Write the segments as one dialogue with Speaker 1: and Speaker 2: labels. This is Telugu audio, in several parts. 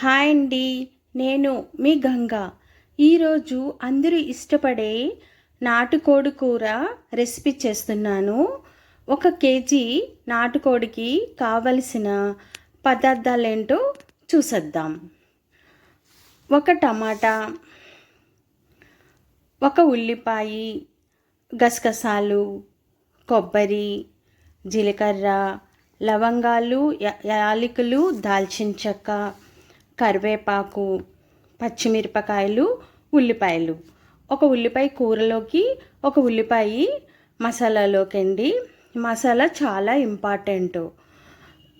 Speaker 1: హాయ్ అండి. నేను మీ గంగ. ఈరోజు అందరూ ఇష్టపడే నాటుకోడి కూర రెసిపీ చేస్తున్నాను. ఒక కేజీ నాటుకోడికి కావలసిన పదార్థాలు ఏంటో చూసేద్దాం. ఒక టమాటా ఒక ఉల్లిపాయ గసగసాలు కొబ్బరి జీలకర్ర లవంగాలు యా- యాలకులు దాల్చిన చెక్క కరివేపాకు పచ్చిమిరపకాయలు ఉల్లిపాయలు. ఒక ఉల్లిపాయ కూరలోకి ఒక ఉల్లిపాయ మసాలాలోకి అండి మసాలా చాలా ఇంపార్టెంట్.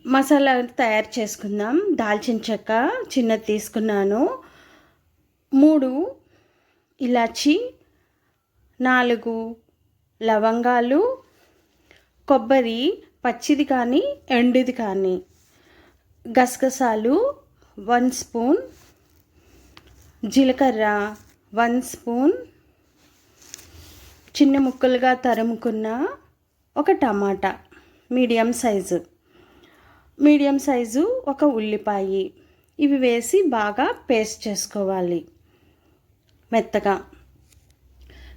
Speaker 1: మసాలా తయారు చేసుకుందాం. దాల్చిన చెక్క చిన్నది తీసుకున్నాను. మూడు ఇలాచి నాలుగు లవంగాలు కొబ్బరి పచ్చిది కానీ ఎండుది కానీ గసగసాలు వన్ స్పూన్ జీలకర్ర వన్ స్పూన్ చిన్న ముక్కలుగా తరుముకున్న ఒక tomato medium size. Medium size ఒక ఉల్లిపాయ. ఇవి వేసి బాగా పేస్ట్ చేసుకోవాలి. మెత్తగా.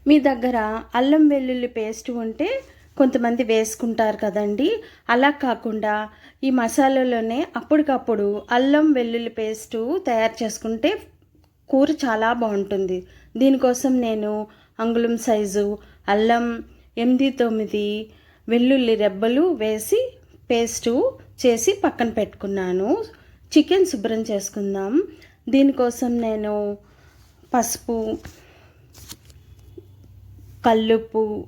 Speaker 1: మీ దగ్గర అల్లం వెల్లుల్లి పేస్ట్ ఉంటే కొంతమంది వేసుకుంటారు కదండి. అలా కాకుండా ఈ మసాలాలోనే అప్పటికప్పుడు అల్లం వెల్లుల్లి పేస్టు తయారు చేసుకుంటే కూర చాలా బాగుంటుంది. దీనికోసం నేను అంగుళం సైజు అల్లం ఎనిమిది తొమ్మిది వెల్లుల్లి రెబ్బలు వేసి పేస్టు చేసి పక్కన పెట్టుకున్నాను. చికెన్ శుభ్రం చేసుకుందాం. దీనికోసం నేను పసుపు కల్లుప్పు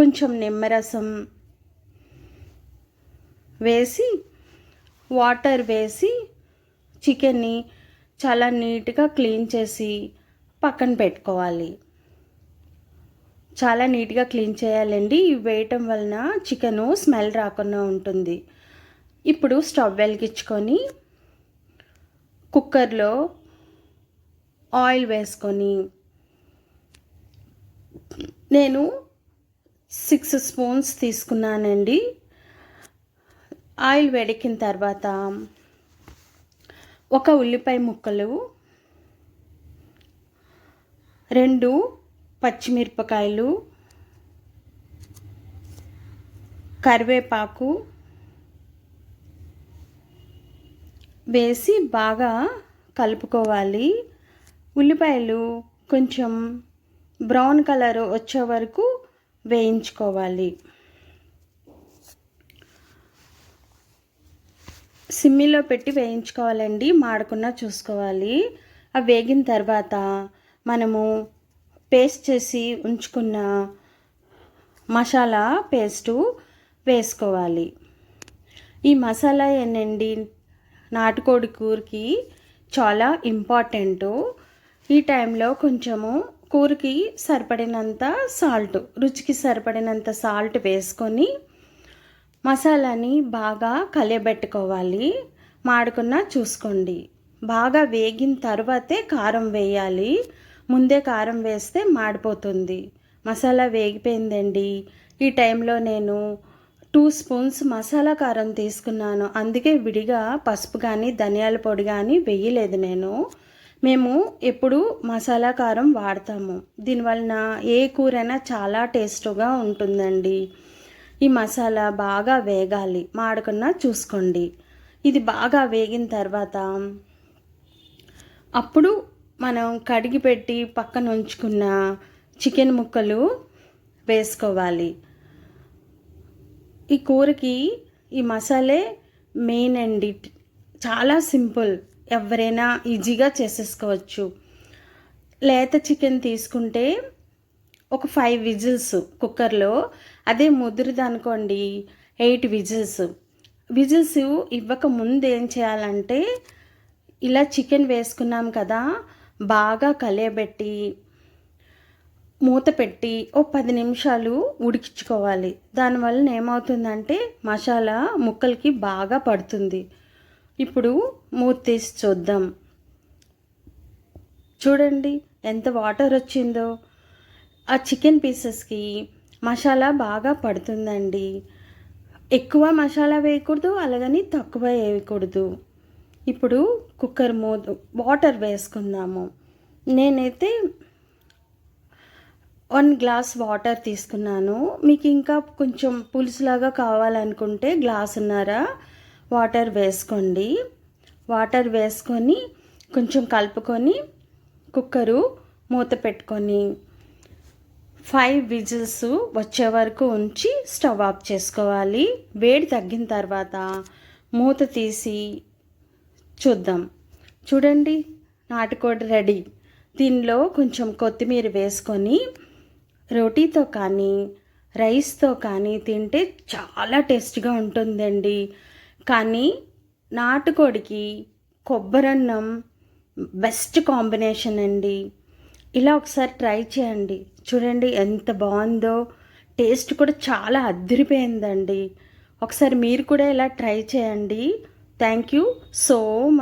Speaker 1: కొంచెం నిమ్మరసం వేసి వాటర్ వేసి చికెన్ని చాలా నీట్గా క్లీన్ చేసి పక్కన పెట్టుకోవాలి. చాలా నీట్గా క్లీన్ చేయాలండి. ఇవి వేయటం వలన చికెను స్మెల్ రాకుండా ఉంటుంది. ఇప్పుడు స్టవ్ వెలిగించుకొని కుక్కర్లో ఆయిల్ వేసుకొని నేను సిక్స్ స్పూన్స్ తీసుకున్నానండి. ఆయిల్ వేడెక్కిన తర్వాత ఒక ఉల్లిపాయ ముక్కలు రెండు పచ్చిమిరపకాయలు కరివేపాకు వేసి బాగా కలుపుకోవాలి. ఉల్లిపాయలు కొంచెం బ్రౌన్ కలర్ వచ్చే వరకు వేయించుకోవాలి. సిమ్మిలో పెట్టి వేయించుకోవాలండి మాడకుండా చూసుకోవాలి. అవి వేగిన తర్వాత మనము పేస్ట్ చేసి ఉంచుకున్న మసాలా పేస్టు వేసుకోవాలి. ఈ మసాలా ఏంటండి నాటుకోడి కూరకి చాలా ఇంపార్టెంటు. ఈ టైంలో కొంచెము కూరకి సరిపడినంత సాల్ట్ రుచికి సరిపడినంత సాల్ట్ వేసుకొని మసాలాని బాగా కలియబెట్టుకోవాలి. మాడకుండా చూసుకోండి. బాగా వేగిన తర్వాతే కారం వేయాలి. ముందే కారం వేస్తే మాడిపోతుంది. మసాలా వేగిపోయిందండి. ఈ టైంలో నేను టూ స్పూన్స్ మసాలా కారం తీసుకున్నాను. అందుకే విడిగా పసుపు కానీ ధనియాల పొడి కానీ వేయలేదు నేను. మేము ఎప్పుడు మసాలా కారం వాడతాము. దీనివలన ఏ కూరైనా చాలా టేస్ట్గా ఉంటుందండి. ఈ మసాలా బాగా వేగాలి. మాడకుండా చూసుకోండి. ఇది బాగా వేగిన తర్వాత అప్పుడు మనం కడిగి పెట్టి పక్కన ఉంచుకున్న చికెన్ ముక్కలు వేసుకోవాలి. ఈ కూరకి ఈ మసాలే మెయిన్ అండి. చాలా సింపుల్. ఎవరైనా ఈజీగా చేసేసుకోవచ్చు. లేత చికెన్ తీసుకుంటే ఒక ఫైవ్ విజిల్స్ కుక్కర్లో అదే ముదురుది అనుకోండి ఎయిట్ విజిల్స్. విజిల్స్ ఇవ్వక ముందు ఏం చేయాలంటే ఇలా చికెన్ వేసుకున్నాం కదా బాగా కలియబెట్టి మూత పెట్టి ఓ పది నిమిషాలు ఉడికించుకోవాలి. దానివల్ల ఏమవుతుందంటే మసాలా ముక్కలకి బాగా పడుతుంది. ఇప్పుడు మూత తీసి చూద్దాం. చూడండి ఎంత వాటర్ వచ్చిందో. ఆ చికెన్ పీసెస్కి మసాలా బాగా పడుతుందండి. ఎక్కువ మసాలా వేయకూడదు అలాగని తక్కువ వేయకూడదు. ఇప్పుడు కుక్కర్ మూత వాటర్ వేసుకుందాము. నేనైతే వన్ గ్లాస్ వాటర్ తీసుకున్నాను. మీకు ఇంకా కొంచెం పులుసులాగా కావాలనుకుంటే గ్లాస్ ఉన్నారా వాటర్ వేసుకోండి. వాటర్ వేసుకొని కొంచెం కలుపుకొని కుక్కరు మూత పెట్టుకొని ఫైవ్ విజిల్స్ వచ్చే వరకు ఉంచి స్టవ్ ఆఫ్ చేసుకోవాలి. వేడి తగ్గిన తర్వాత మూత తీసి చూద్దాం. చూడండి నాటుకోడి రెడీ. దీనిలో కొంచెం కొత్తిమీర వేసుకొని రోటీతో కానీ రైస్తో కానీ తింటే చాలా టేస్ట్గా ఉంటుందండి. కానీ నాటుకోడికి కొబ్బరన్నం బెస్ట్ కాంబినేషన్ అండి. ఇలా ఒకసారి ట్రై చేయండి. చూడండి ఎంత బాగుందో. టేస్ట్ కూడా చాలా అద్దరిపోయిందండి ఒకసారి మీరు కూడా ఇలా ట్రై చేయండి. Thank you so much